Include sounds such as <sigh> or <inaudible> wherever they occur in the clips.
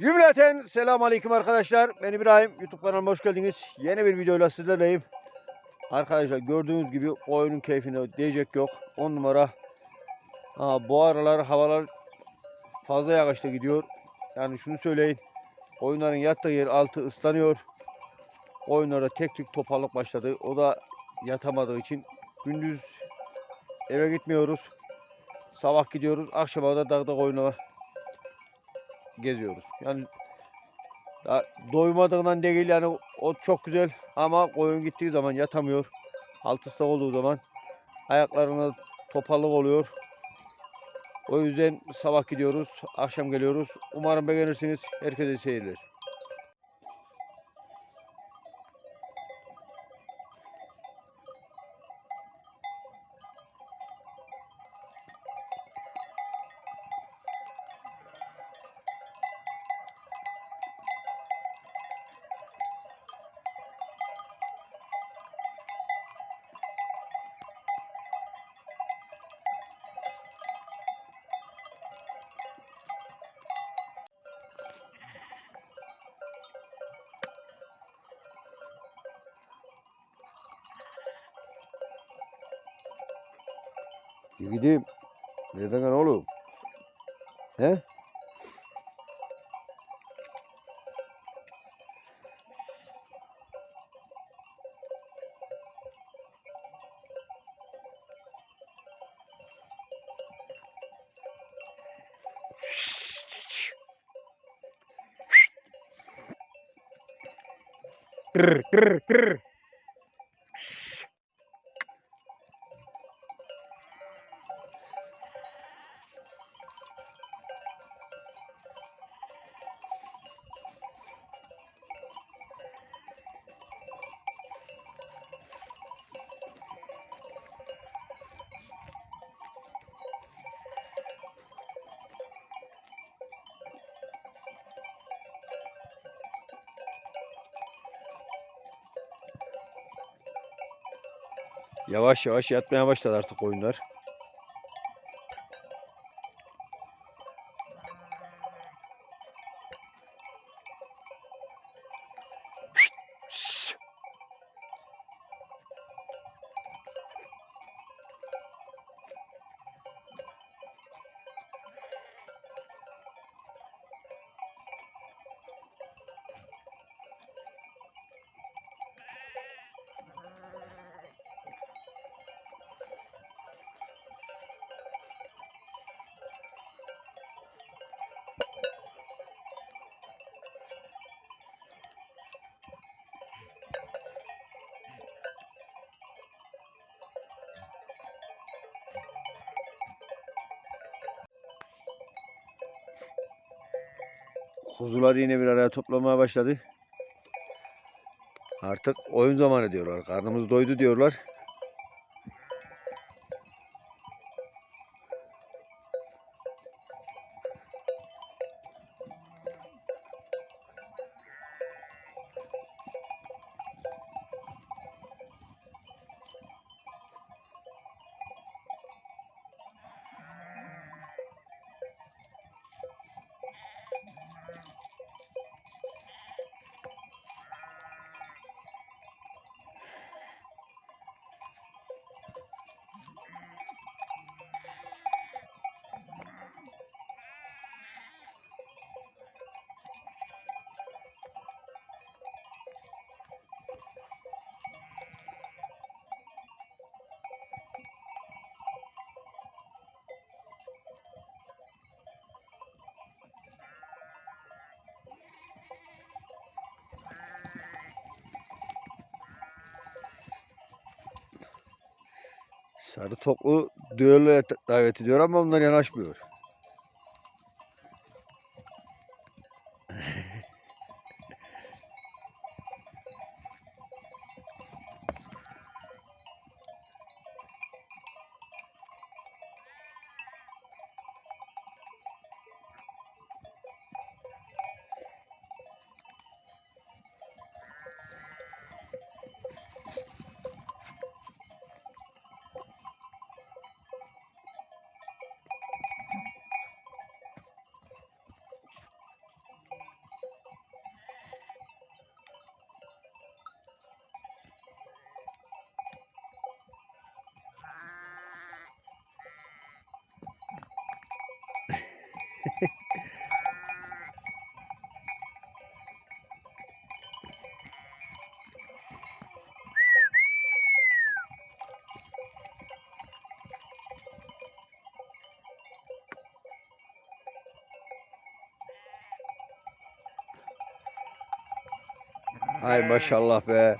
Cümleten selamun aleyküm arkadaşlar. Ben İbrahim. YouTube kanalıma hoş geldiniz. Yeni bir videoyla sizlerleyim. Arkadaşlar gördüğünüz gibi oyunun keyfine diyecek yok. 10 numara. Ha, bu aralar havalar fazla yağışta gidiyor. Yani şunu söyleyin. Oyunların yattığı yer altı ıslanıyor. Oyunlarda tek tük toparlık başladı. O da yatamadığı için gündüz eve gitmiyoruz. Sabah gidiyoruz. Akşama da dağda oyunlara geziyoruz. Yani ya doymadığından değil yani o çok güzel ama koyun gittiği zaman yatamıyor. Alt ıslak olduğu zaman ayaklarına toparlık oluyor. O yüzden sabah gidiyoruz, akşam geliyoruz. Umarım beğenirsiniz. Herkese iyi Gideyim. Nereden kan oğlum? He? Kır kır kır. Yavaş yavaş yatmaya başladı artık oyunlar. Kuzular yine bir araya toplamaya başladı. Artık oyun zamanı diyorlar. Karnımız doydu diyorlar. Sarı toklu düelloya davet ediyor ama onlar yanaşmıyor. Hay maşallah be.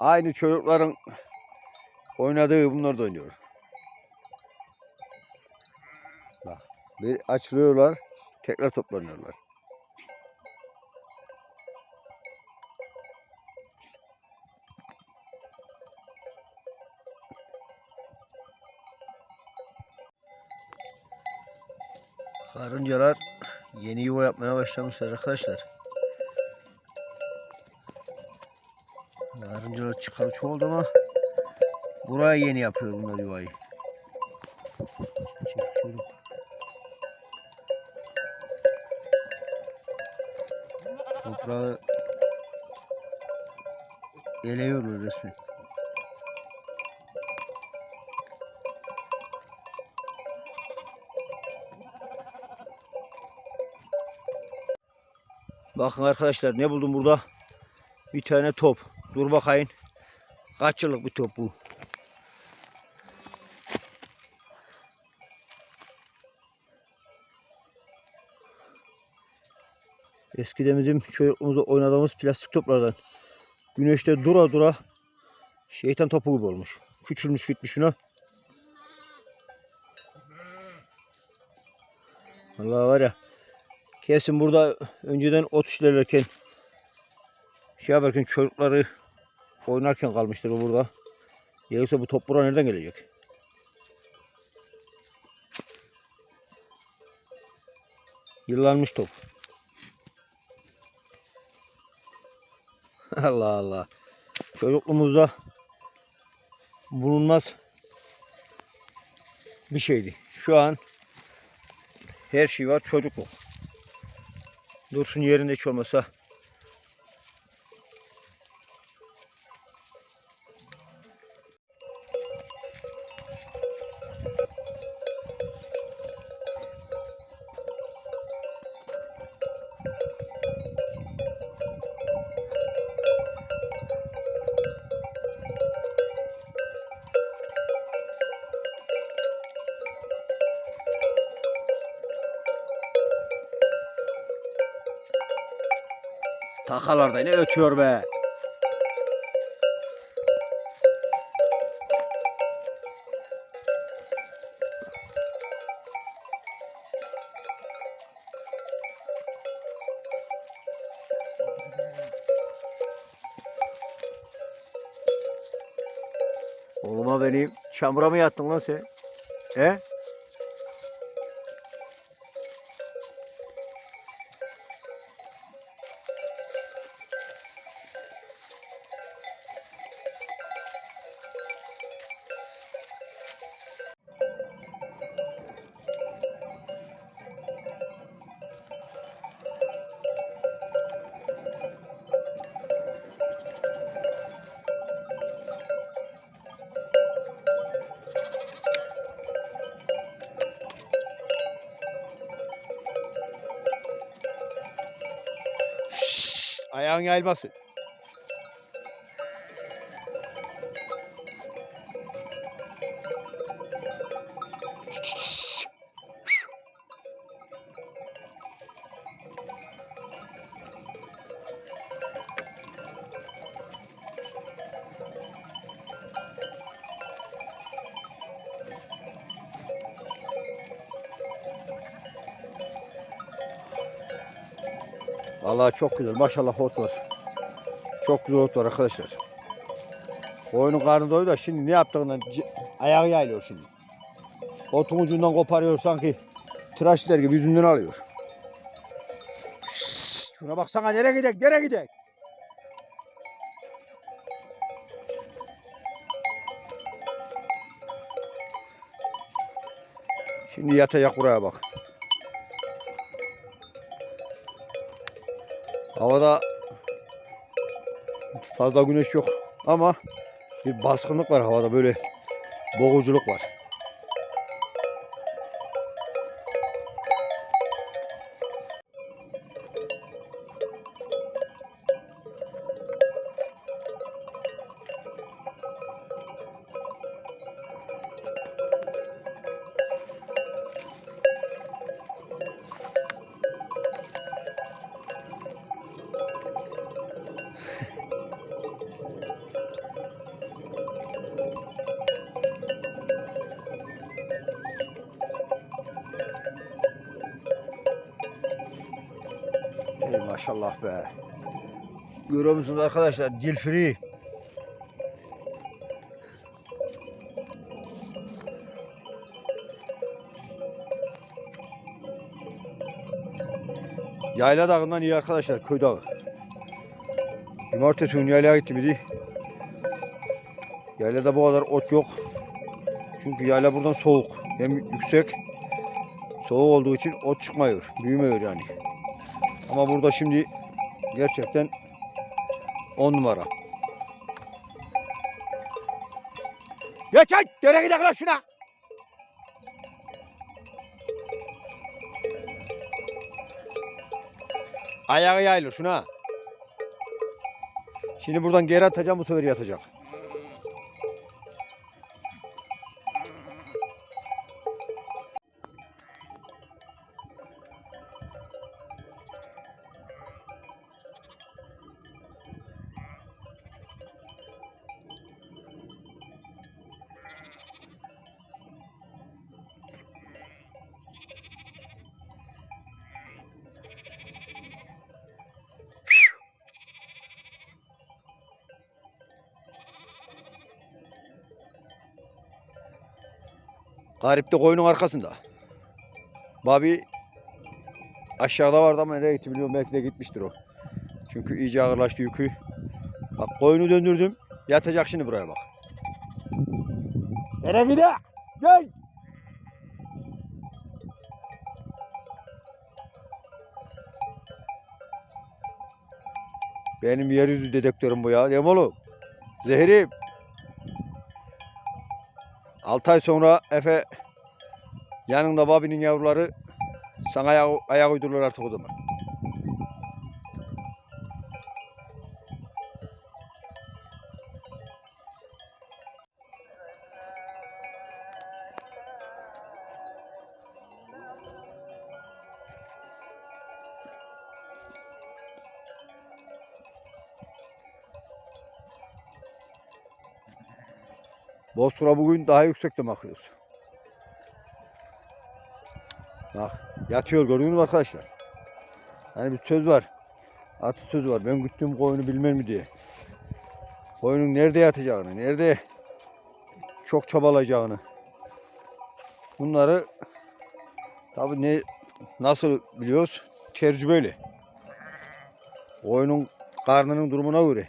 Aynı çocukların oynadığı bunlar da oynuyor. Bak, bir açılıyorlar, tekrar toplanıyorlar. Karıncalar yeni yuva yapmaya başlamışlar arkadaşlar. Karıncalar çıkalı çok oldu ama buraya yeni yapıyor bunlar yuvayı. Toprağı eleyorlar resmen. Bakın arkadaşlar ne buldum burada? Bir tane top. Dur bakayım. Kaç yıllık bir top bu? Eskiden bizim çocukluğumuzda oynadığımız plastik toplardan. Güneşte dura dura şeytan topu gibi olmuş. Küçülmüş gitmiş şuna. Allah var ya. Kesin burada önceden ot işlerken şey yaparken çocukları oynarken kalmıştır bu burada. Yoksa bu top buraya nereden gelecek? Yıllanmış top. <laughs> Allah Allah. Çocukluğumuzda bulunmaz bir şeydi. Şu an her şey var çocukluk. Dursun yerinde hiç olmasa Takalarda ne ötüyor be. Oğluma benim çamura mı yattın lan sen? He? 考えます。Vallahi çok güzel. Maşallah ot var. Çok güzel ot var arkadaşlar. Koyunun karnı doydu da şimdi ne yaptığından ayağı yayılıyor şimdi. Otun ucundan koparıyor sanki tıraşlar gibi yüzünden alıyor. Şşş, şuna baksana nereye gidek nereye gidek. Şimdi yatacak buraya bak. Havada fazla güneş yok ama bir baskınlık var havada böyle boğuculuk var. Maşallah be. Görüyor musunuz arkadaşlar? Dil free. Yayla dağından iyi arkadaşlar. Köy dağı. Cumartesi günü yaylaya gitti biri. Yaylada bu kadar ot yok. Çünkü yayla buradan soğuk. Hem yüksek. Soğuk olduğu için ot çıkmıyor. Büyümüyor yani. Ama burada şimdi gerçekten 10 numara. Geç ay! Dere gidelim lan şuna! Ayağı yayılır şuna. Şimdi buradan geri atacağım bu sefer yatacak. Garip de koyunun arkasında. Babi aşağıda vardı ama nereye gitti bilmiyorum. Belki de gitmiştir o. Çünkü iyice ağırlaştı yükü. Bak koyunu döndürdüm. Yatacak şimdi buraya bak. Nereye gidiyor? Gel. Benim yeryüzü dedektörüm bu ya. Değil mi oğlum? Zehirim. 6 ay sonra Efe yanında babinin yavruları sana ayak, ayak uydururlar artık o zaman. Bozkır'a bugün daha yüksekte bakıyoruz. Bak yatıyor gördünüz mü arkadaşlar? Hani bir söz var. Atı söz var. Ben güttüğüm koyunu bilmem mi diye. Koyunun nerede yatacağını, nerede çok çabalayacağını. Bunları tabi ne nasıl biliyoruz? Tecrübeyle. Koyunun karnının durumuna göre.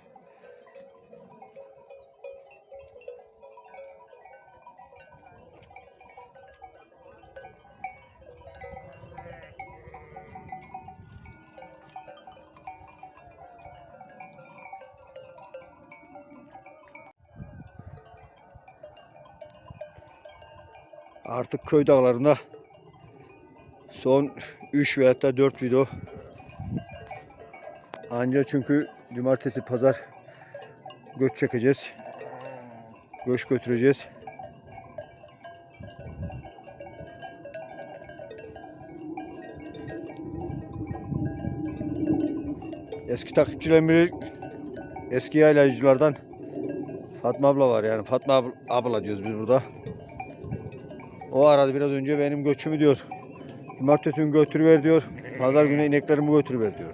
Artık köy dağlarında son 3 veya da 4 video Anca çünkü cumartesi pazar göç çekeceğiz. Göç götüreceğiz. Eski takipçilerim bilir, eski yaylayıcılardan Fatma abla var yani Fatma abla diyoruz biz burada. O aradı biraz önce benim göçümü diyor. Cumartesi günü götürüver diyor. Pazar günü ineklerimi götürüver diyor.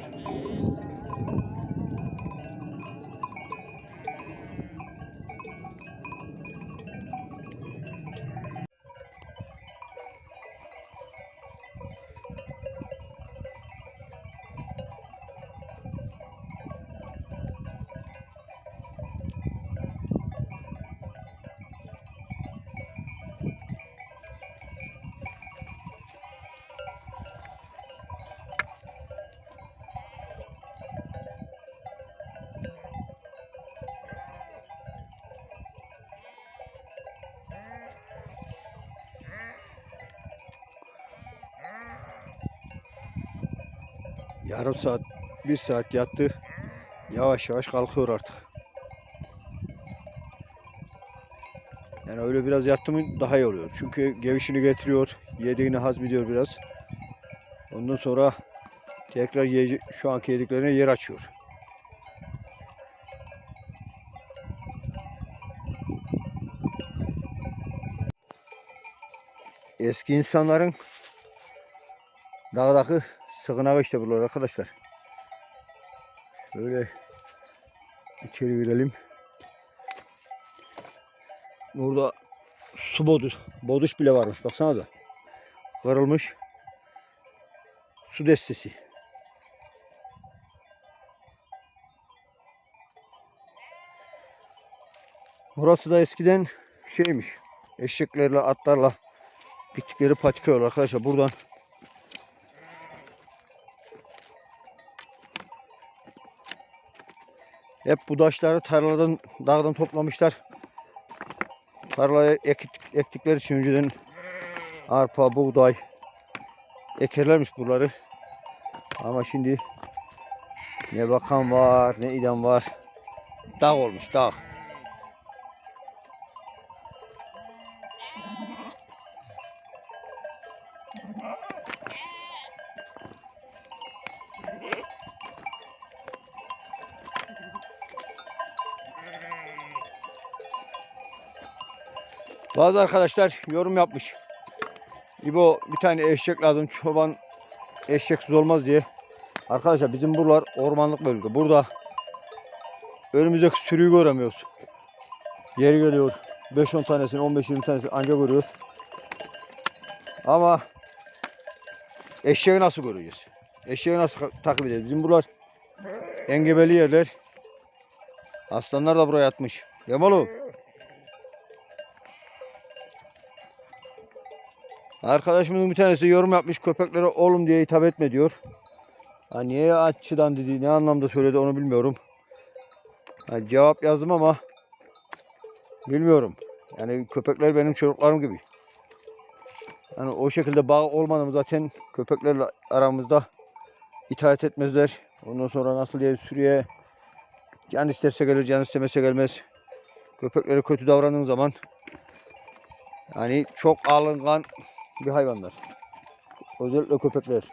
Yarım saat, bir saat yattı. Yavaş yavaş kalkıyor artık. Yani öyle biraz yattı mı daha iyi oluyor. Çünkü gevişini getiriyor. Yediğini hazmediyor biraz. Ondan sonra tekrar yiyecek, şu anki yediklerine yer açıyor. Eski insanların dağdaki sığınağı işte bunlar arkadaşlar. Böyle içeri girelim. Burada su bodu, boduş bile varmış. Baksana da. Kırılmış. Su destesi. Burası da eskiden şeymiş. Eşeklerle, atlarla gittikleri patika yol arkadaşlar. Buradan hep bu taşları tarladan, dağdan toplamışlar. Tarlaya ektik, ektikleri için önceden arpa, buğday ekerlermiş buraları. Ama şimdi ne bakan var, ne idam var. Dağ olmuş, dağ. Bazı arkadaşlar yorum yapmış. İbo bir tane eşek lazım. Çoban eşeksiz olmaz diye. Arkadaşlar bizim buralar ormanlık bölge. Burada önümüzdeki sürüyü göremiyoruz. Yeri geliyor. 5-10 tanesini 15-20 tanesini ancak görüyoruz. Ama eşeği nasıl göreceğiz? Eşeği nasıl takip edeceğiz? Bizim buralar engebeli yerler. Aslanlar da buraya yatmış. Yamalı. Arkadaşımızın bir tanesi yorum yapmış köpeklere oğlum diye hitap etme diyor. Ha niye açıdan dedi ne anlamda söyledi onu bilmiyorum. Ha, cevap yazdım ama bilmiyorum. Yani köpekler benim çocuklarım gibi. Yani o şekilde bağ olmadım zaten köpeklerle aramızda itaat etmezler. Ondan sonra nasıl diye sürüye can isterse gelir can istemese gelmez. Köpeklere kötü davrandığın zaman yani çok alıngan bir hayvanlar. Özellikle köpekler.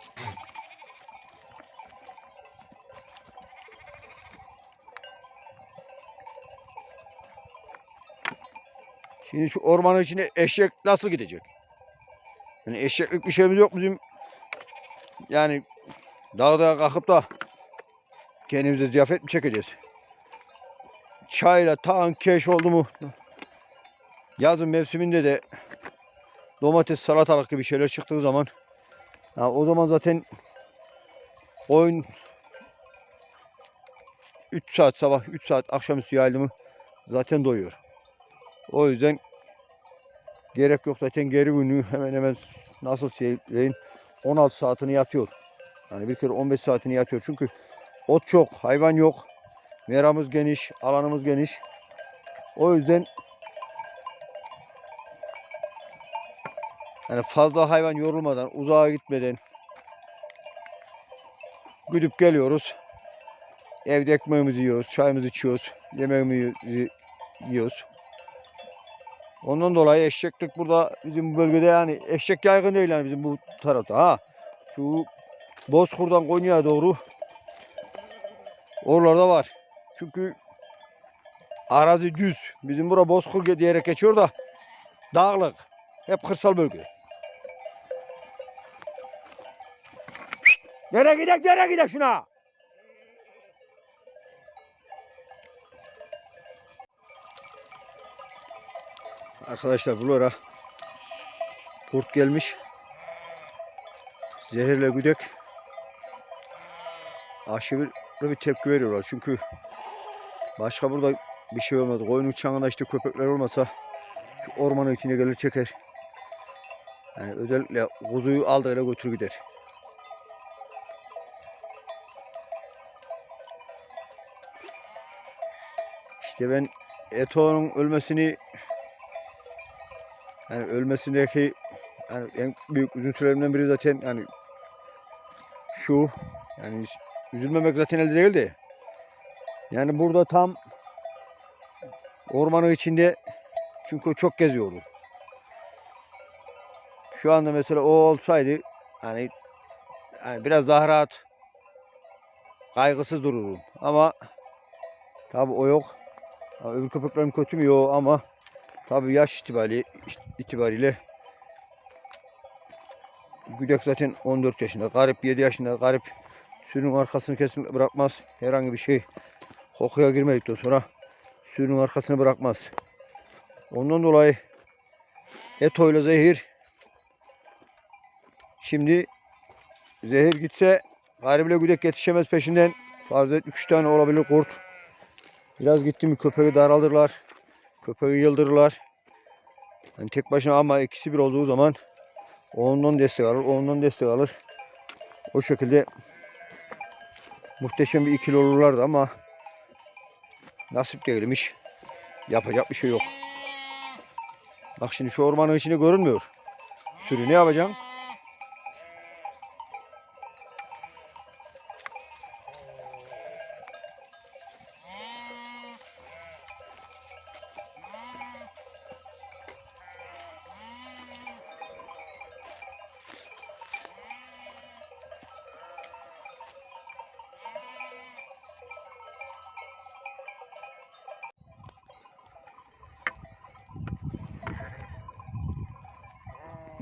Şimdi şu ormanın içine eşek nasıl gidecek? Yani eşeklik bir şeyimiz yok bizim. Yani dağda kalkıp da kendimize ziyafet mi çekeceğiz? Çayla tan keş oldu mu? Yazın mevsiminde de domates, salatalık gibi şeyler çıktığı zaman ya o zaman zaten oyun 3 saat sabah 3 saat akşamüstü yayıldı mı zaten doyuyor. O yüzden gerek yok zaten geri günü hemen hemen nasıl söyleyin 16 saatini yatıyor. Yani bir kere 15 saatini yatıyor. Çünkü ot çok, hayvan yok. Meramız geniş, alanımız geniş. O yüzden Yani fazla hayvan yorulmadan, uzağa gitmeden güdüp geliyoruz. Evde ekmeğimizi yiyoruz, çayımızı içiyoruz, yemeğimizi yiyoruz. Ondan dolayı eşeklik burada bizim bu bölgede yani eşek yaygın değil yani bizim bu tarafta. Ha şu Bozkur'dan Konya'ya doğru oralarda var. Çünkü arazi düz. Bizim bura Bozkur diyerek geçiyor da dağlık. Hep kırsal bölge. Nereye gidek nereye gidek şuna? Arkadaşlar buralara kurt gelmiş. Zehirle güdek aşırı bir tepki veriyorlar. Çünkü başka burada bir şey olmadı. Koyun uçağında işte köpekler olmasa ormanın içine gelir çeker. Yani özellikle kuzuyu aldığıyla götür gider. İşte ben Eto'nun ölmesini yani ölmesindeki yani en büyük üzüntülerimden biri zaten yani şu yani üzülmemek zaten elde değil de yani burada tam ormanın içinde çünkü çok geziyordu. Şu anda mesela o olsaydı hani, hani biraz daha rahat kaygısız dururdum. Ama tabi o yok. Öbür köpeklerim kötü mü? Yok ama tabi yaş itibariyle, itibariyle Güdek zaten 14 yaşında. Garip 7 yaşında. Garip sürünün arkasını kesinlikle bırakmaz. Herhangi bir şey kokuya girmedikten sonra sürünün arkasını bırakmaz. Ondan dolayı Eto ile zehir şimdi zehir gitse garible güdek yetişemez peşinden. Fazla 3 tane olabilir kurt. Biraz gitti mi köpeği daralırlar. Köpeği yıldırırlar. Yani tek başına ama ikisi bir olduğu zaman ondan destek alır, ondan destek alır. O şekilde muhteşem bir ikili olurlardı ama nasip değilmiş. Yapacak bir şey yok. Bak şimdi şu ormanın içine görünmüyor. Sürü ne yapacaksın?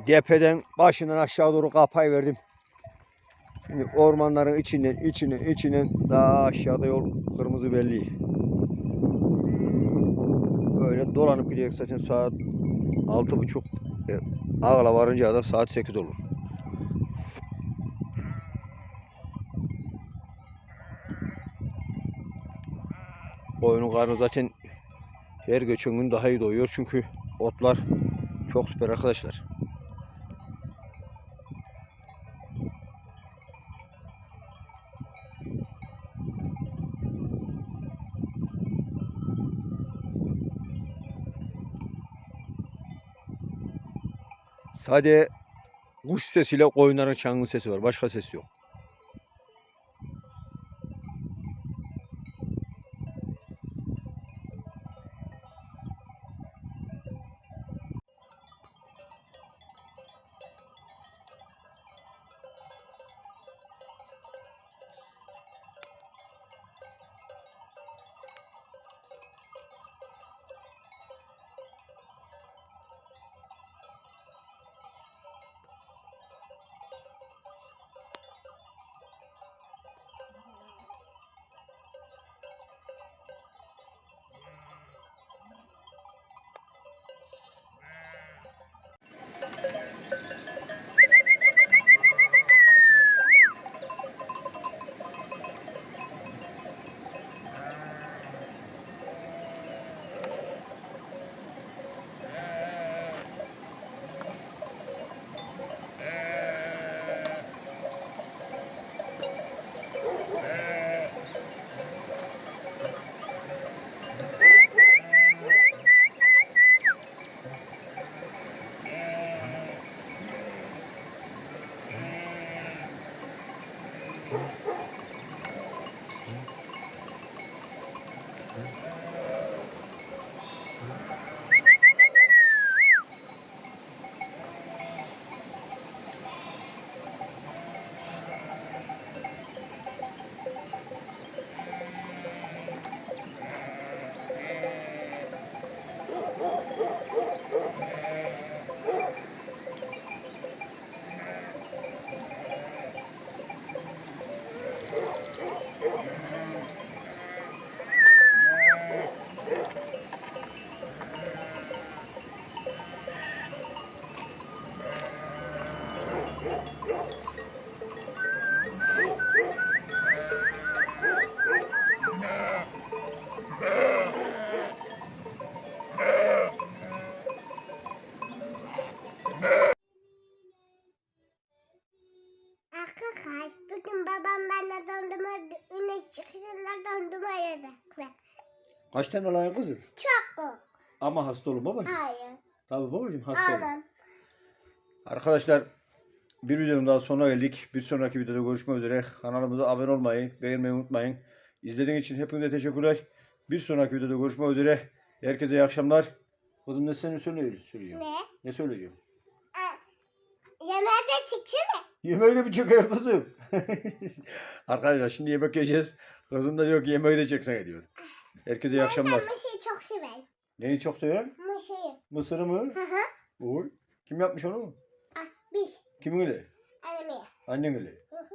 Depeden başından aşağı doğru kapay verdim. Şimdi ormanların içinden içine içine daha aşağıda yol kırmızı belli. Böyle dolanıp gidecek zaten saat altı buçuk. E, Ağla varınca da saat 8 olur. Koyunun karnı zaten her geçen gün daha iyi doyuyor çünkü otlar çok süper arkadaşlar. Sadece kuş sesiyle koyunların çangı sesi var. Başka ses yok. Arkadaş bugün babam benimle dondurma güneş çıkışında dondurma yedi. Kaç tane olan kızım? Çok. Ama hasta olun babacığım. Hayır. Tabii babacığım hasta olun. Arkadaşlar bir videonun daha sonuna geldik. Bir sonraki videoda görüşmek üzere. Kanalımıza abone olmayı, beğenmeyi unutmayın. İzlediğiniz için hepinize teşekkürler. Bir sonraki videoda görüşmek üzere. Herkese iyi akşamlar. Kızım ne seni söylüyor? söylüyor. Ne? Ne söylüyor? Aa, Yemeğe de çıksana. Yemeği bir çeker kızım. <laughs> Arkadaşlar şimdi yemek yiyeceğiz. Kızım da diyor ki yemeği de çeksene diyor. Herkese iyi akşamlar. Ben mışıyı çok severim. Neyi çok seviyorsun? Mışıyı. Mısırı mı? Hı hı. Oy. Kim yapmış onu? Ah, biz. Kimin öyle? Annemeye. Annen öyle. Hı hı.